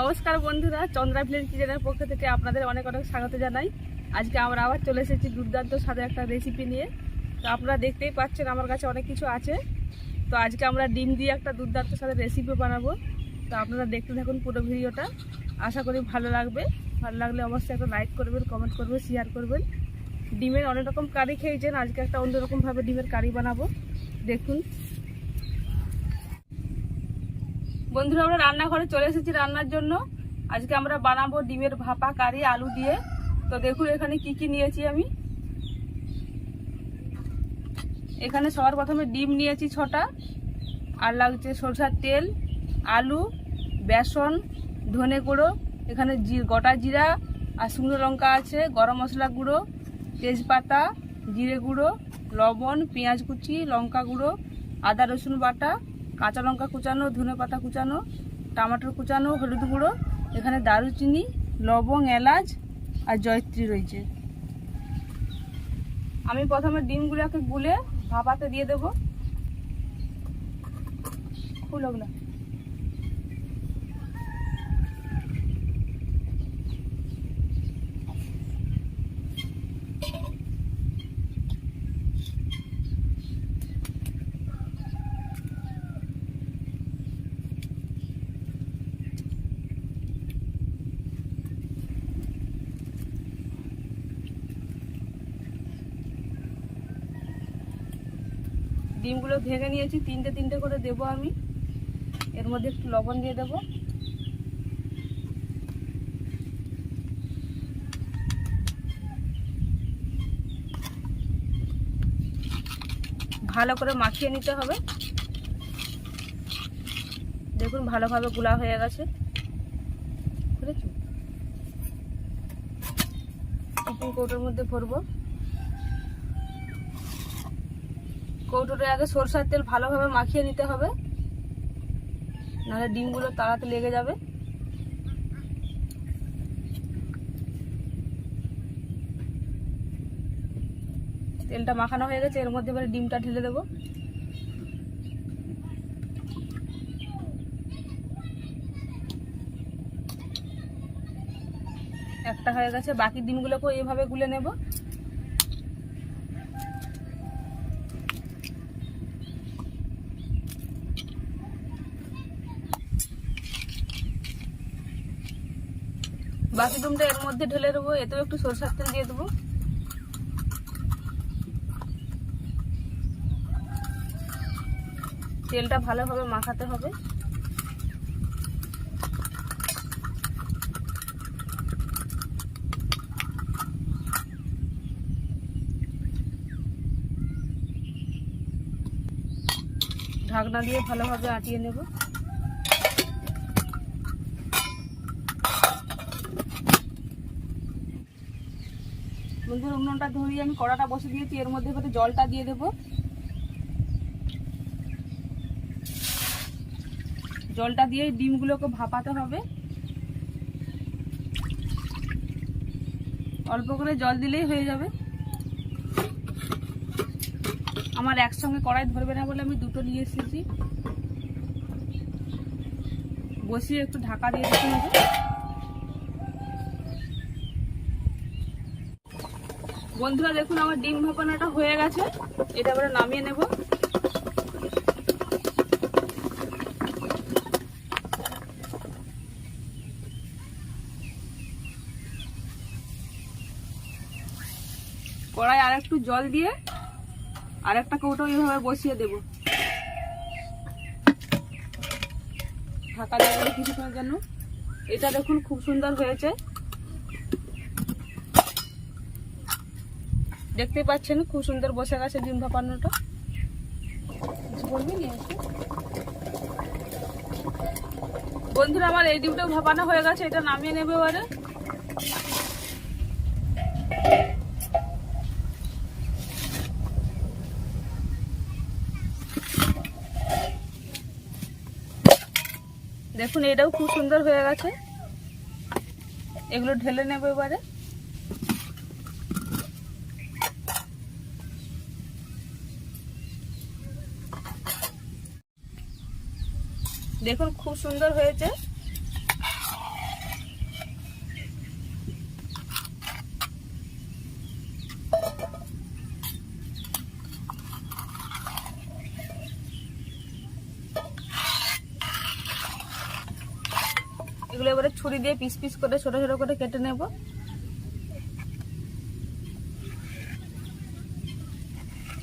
নমস্কার বন্ধুরা, চন্দ্রা ভিলেজ কিচেনের পক্ষ থেকে আপনাদের অনেক অনেক স্বাগত জানাই। আজকে আমরা আবার চলে এসেছি দুর্দান্ত সাথে একটা রেসিপি নিয়ে। তো আপনারা দেখতেই পাচ্ছেন আমার কাছে অনেক কিছু আছে। তো আজকে আমরা ডিম দিয়ে একটা দুর্দান্ত সাথে রেসিপি বানাবো। তো আপনারা দেখতে থাকুন পুরো ভিডিওটা। আশা করি ভালো লাগবে। ভালো লাগলে অবশ্যই একটা লাইক করবেন কমেন্ট করবেন শেয়ার করবেন। ডিমের অনেক রকম কারি খেয়েছেন, আজকে একটা অন্যরকমভাবে ডিমের কারি বানাবো। দেখুন। বন্ধুরা, আমরা রান্নাঘরে চলে এসেছি রান্নার জন্য। আজকে আমরা বানাবো ডিমের ভাপা কারি আলু দিয়ে। তো দেখুন, এখানে কি কি নিয়েছি আমি। এখানে সবার প্রথমে ডিম নিয়েছি ছটা। আর লাগছে সরষার তেল, আলু, বেসন, ধনে গুঁড়ো, এখানে গোটা জিরা আর শুকনো লঙ্কা আছে, গরম মশলা গুঁড়ো, তেজপাতা, জিরে গুঁড়ো, লবণ, পেঁয়াজ কুচি, লঙ্কা গুঁড়ো, আদা রসুন বাটা কাঁচা লঙ্কা কুচানো, ধনে পাতা কুচানো, টমাটোর কুচানো, হলুদ গুঁড়ো, এখানে দারুচিনি লবং এলাচ আর জয়ত্রী রয়েছে। আমি প্রথমে ডিমগুলোকে গুলে ভাপাতে দিয়ে দেবো। ফুল ওগুলো ডিমগুলো ভেঙে নিয়েছি, তিনটে তিনটে করে দেবো আমি। এর মধ্যে একটু লবণ দিয়ে দেবো। ভালো করে মাখিয়ে নিতে হবে। দেখুন, ভালোভাবে গুলা হয়ে গেছে। বুঝেছ কৌটোর মধ্যে ভরবো। কৌটোটা আগে সরষার তেল ভালোভাবে মাখিয়ে নিতে হবে। নাহলে ডিমগুলো তাড়াতে লেগে যাবে। তেলটা মাখানো হয়ে গেছে, এর মধ্যে এবারে ডিমটা ঢেলে দেবো। একটা হয়ে গেছে, বাকি ডিমগুলোকেও এইভাবে গুলে নেব। বাকি ডিমটা এর মধ্যে ঢেলে দেবো, এতেও একটু সরষার তেল দিয়ে দেবো। তেলটা ভালোভাবে মাখাতে হবে। ঢাকনা দিয়ে ভালোভাবে আটিয়ে নেব। বন্ধুরা, উনুনটা ধরিয়ে আমি কড়াটা বসে দিয়েছি। এর মধ্যে এবারে জলটা দিয়ে দেবো। জলটা দিয়ে ডিমগুলোকে ভাপাতে হবে। অল্প করে জল দিলেই হয়ে যাবে। আমার একসঙ্গে কড়াই ধরবে না বলে আমি দুটো নিয়ে এসেছি। বসিয়ে একটু ঢাকা দিয়ে দিতে হবে। বন্ধুরা, দেখুন আমার ডিম ভাপানোটা হয়ে গেছে। এটা এবারে নামিয়ে নেব। কড়াই আর একটু জল দিয়ে আর একটা কৌটো এইভাবে বসিয়ে দেব। ঢাকা দেবো কিছুক্ষণের জন্য। এটা দেখুন খুব সুন্দর হয়েছে। দেখতে পাচ্ছেন, খুব সুন্দর বসে গেছে ডিম ভাপানোটা। বলবি বন্ধুরা, আমার এই ডিমটাও ভাপানো হয়ে গেছে, এটা নামিয়ে নেবে এবারে। দেখুন, এটাও খুব সুন্দর হয়ে গেছে। এগুলো ঢেলে নেবে এবারে। দেখুন, খুব সুন্দর হয়েছে। এগুলো এবারে ছুরি দিয়ে পিস পিস করে, ছোট ছোট করে কেটে নেব।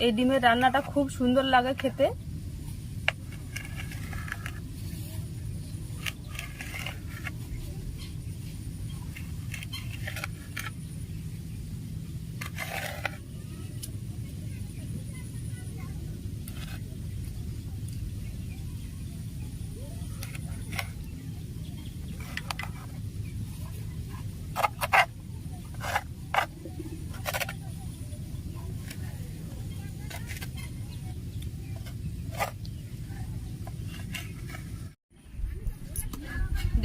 এই ডিমের রান্নাটা খুব সুন্দর লাগে খেতে।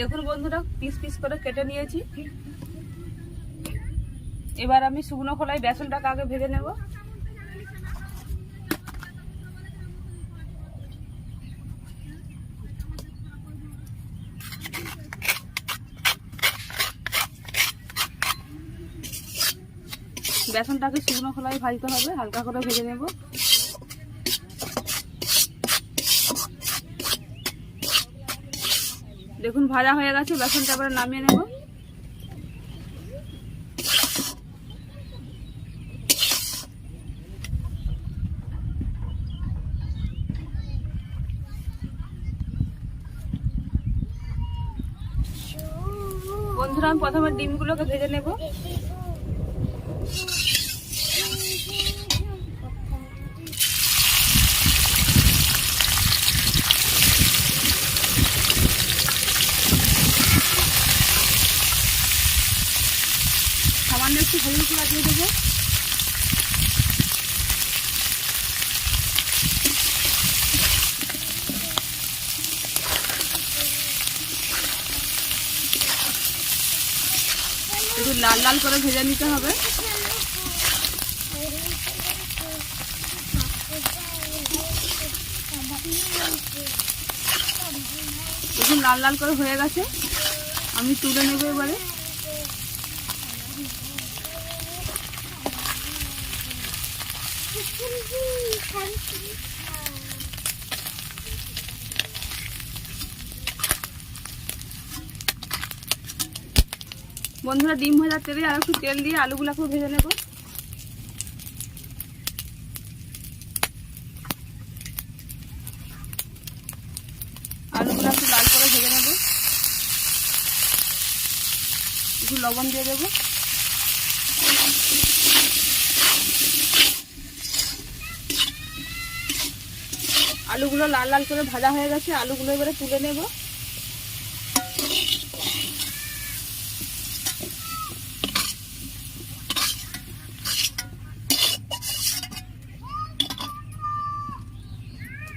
দেখুন বন্ধুরা, পিস পিস করে কেটে নিয়েছি। এবার আমি শুকনো খোলায় বেসনটাকে আগে ভেজে নেব। বেসনটাকে শুকনো খোলায় ভাজতে হবে, হালকা করে ভেজে নেব। দেখুন ভাজা হয়ে গেছে বেসনটা আবার নামিয়ে নেব। বন্ধুরা আমি প্রথমে ডিমগুলোকে ভেজে নেব সামান্য একটু হলুদ দিয়ে দেবো একটু লাল লাল করে ভেজে নিতে হবে। লাল লাল করে হয়ে গেছে। আমি তুলে নেব এবারে। বন্ধুরা ডিম ভাজার তেলে আর একটু তেল দিয়ে আলুগুলাকেও ভেজে নেব। আলুগুলো একটু লাল করে ভেজে নেব। একটু লবণ দিয়ে দেবো। আলুগুলো লাল লাল করে ভাজা হয়ে গেছে, আলুগুলো এবারে তুলে নেব।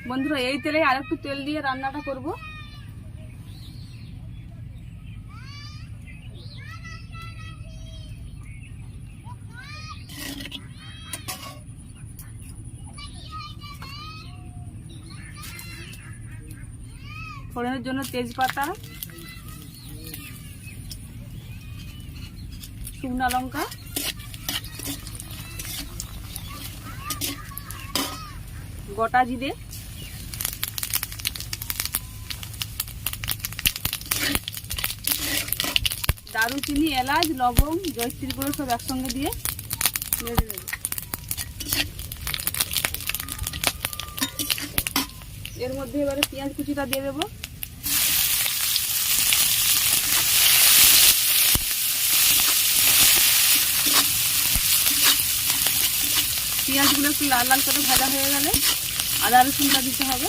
বন্ধুরা, এই তেলে আর একটু তেল দিয়ে রান্নাটা করব। ফোড়নের জন্য তেজপাতা, শুকনা লঙ্কা, গোটা জিরে, দারুচিনি, এলাচ লবং জয়ত্রী গুঁড়ো সব একসঙ্গে দিয়ে এর মধ্যে এবারে পেঁয়াজ কুচিটা দিয়ে দেবো। পেঁয়াজগুলো একটু লাল লাল করে ভাজা হয়ে গেলে আদা রসুনটা দিতে হবে।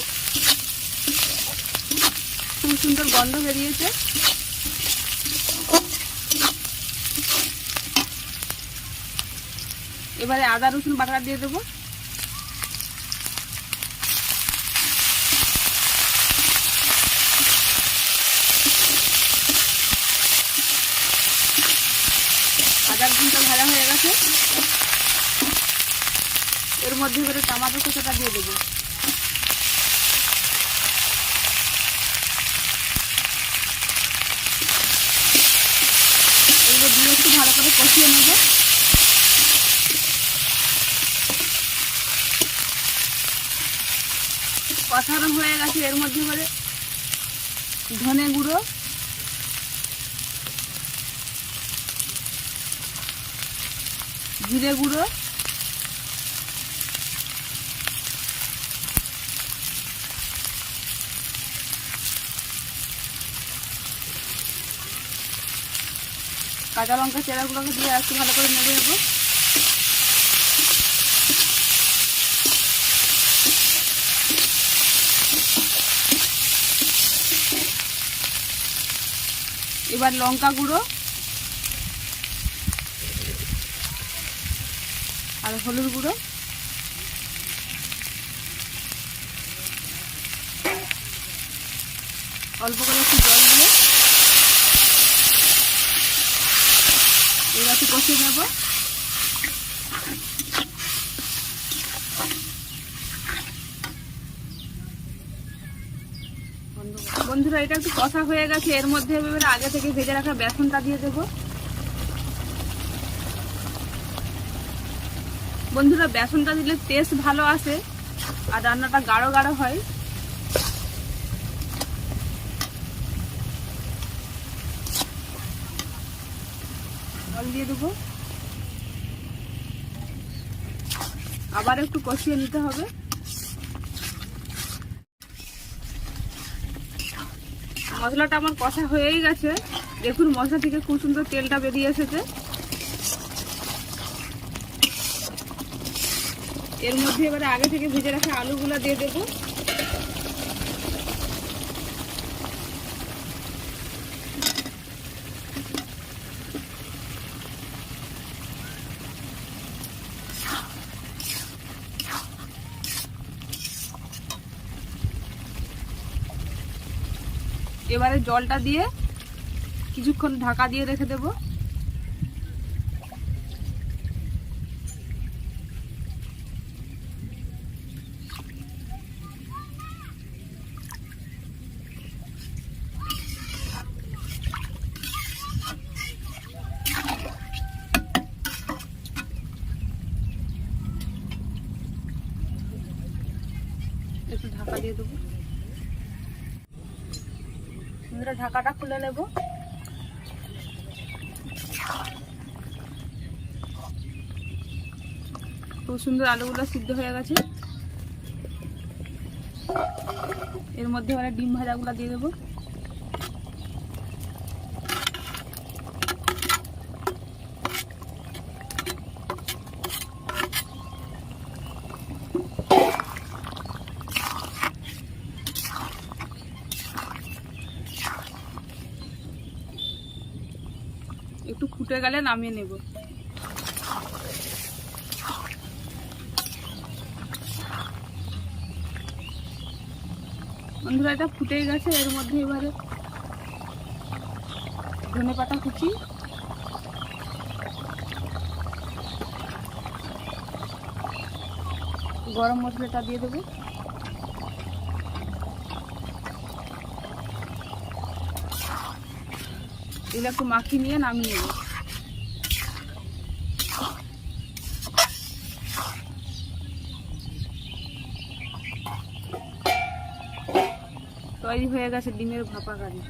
খুব সুন্দর গন্ধ বেরিয়েছে। এবারে আদা রসুন বাটা দিয়ে দেবো। আদা রসুনটা ভাজা হয়ে গেছে। এর মধ্যে করে টমাটো কুচোটা দিয়ে দেবো। এগুলো দিয়ে একটু ভালো করে কষিয়ে নেবে। কষানো হয়ে গেছে, এর মধ্যে করে ধনে গুঁড়ো। জিরে গুঁড়ো। কাঁচা লঙ্কা চেরাগুলোকে দিয়ে একটু ভালো করে নেড়ে নেব। এবার লঙ্কা গুঁড়ো আর হলুদ গুঁড়ো। অল্প করে একটু জল দিয়ে এবার একটু কষিয়ে নেব বন্ধুরা, এটা একটু কষা হয়ে গেছে। এর মধ্যে আগে থেকে ভেজে রাখা বেসনটা দিয়ে দেবো। বন্ধুরা, বেসনটা দিলে টেস্ট ভালো আসে আর রান্নাটা গাঢ় গাঢ় হয়। জল দিয়ে দেবো। আবার একটু কষিয়ে নিতে হবে। মশলাটা আমার কষা হয়েই গেছে। দেখুন, মশলা থেকে খুব সুন্দর তেলটা বেরিয়ে এসেছে। এর মধ্যে এবারে আগে থেকে ভেজে রাখা আলুগুলো দিয়ে দেবো। এবারে জলটা দিয়ে কিছুক্ষণ ঢাকা দিয়ে রেখে দেবো একটু ঢাকা দিয়ে দেবো বন্ধুরা খুলে নেব। খুব সুন্দর আলুগুলো সিদ্ধ হয়ে গেছে। এর মধ্যে আমরা ডিম ভাজাগুলো দিয়ে দেবো একটু ফুটে গেলে নামিয়ে নেব। বন্ধুরা, এটা ফুটেই গেছে, এর মধ্যে এবারে ধনে পাতা কুচি। গরম মশলাটা দিয়ে দেবো। এগুলো একটু মাখিয়ে নিয়ে নামিয়ে নেব। তৈরি হয়ে গেছে ডিমের ভাপা গাড়ি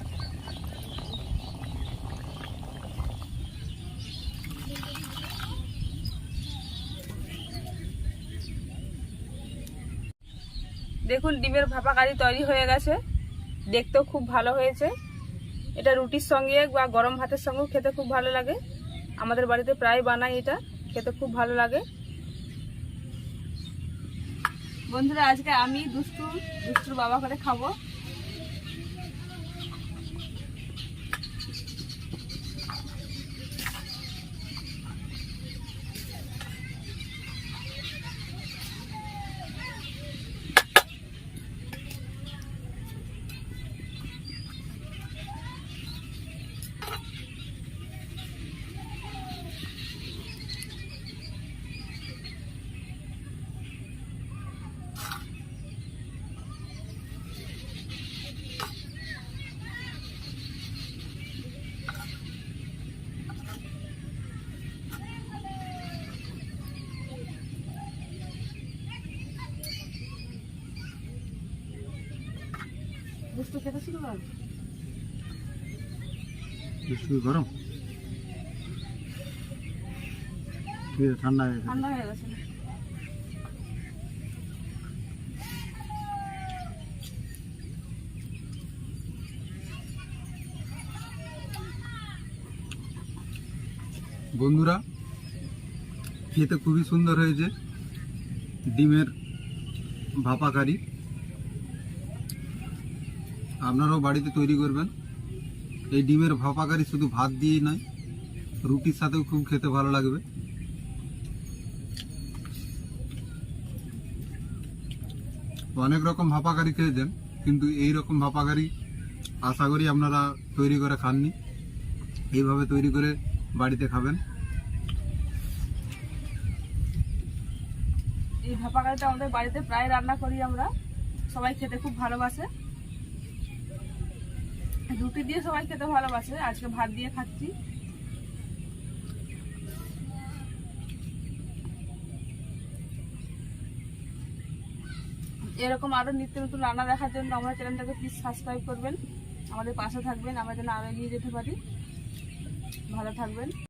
দেখুন, ডিমের ভাপা কারি তৈরি হয়ে গেছে। দেখতেও খুব ভালো হয়েছে। এটা রুটির সঙ্গে বা গরম ভাতের সঙ্গেও খেতে খুব ভালো লাগে। আমাদের বাড়িতে প্রায় বানাই এটা। খেতে খুব ভালো লাগে। বন্ধুরা আজকে আমি দুষ্টু দুষ্টুর বাবা করে খাব। গরম? ঠান্ডা হয়ে গেছে। ঠান্ডা হয়ে গেছে। বন্ধুরা খেতে খুবই সুন্দর হয়েছে। ডিমের ভাপা কারি আপনারাও বাড়িতে তৈরি করবেন। এই ডিমের ভাপাকারি শুধু ভাত দিয়েই নয়, রুটির সাথেও খুব খেতে ভালো লাগবে। অনেক রকম ভাপাকারি খেয়েছেন, কিন্তু এই রকম ভাপাকারি আশা করি আপনারা তৈরি করে খাননি। এইভাবে তৈরি করে বাড়িতে খাবেন। এই ভাপাকারিটা আমাদের বাড়িতে প্রায় রান্না করি আমরা। সবাই খেতে খুব ভালোবাসে। রুটি দিয়ে সবাই খেতে ভালোবাসে। আজকে ভাত দিয়ে খাচ্ছি। এরকম আরও নিত্য নতুন রান্না দেখার জন্য আমার চ্যানেলটাকে প্লিজ সাবস্ক্রাইব করবেন। আমাদের পাশে থাকবেন। আমরা যেন আরও এগিয়ে যেতে পারি। ভালো থাকবেন।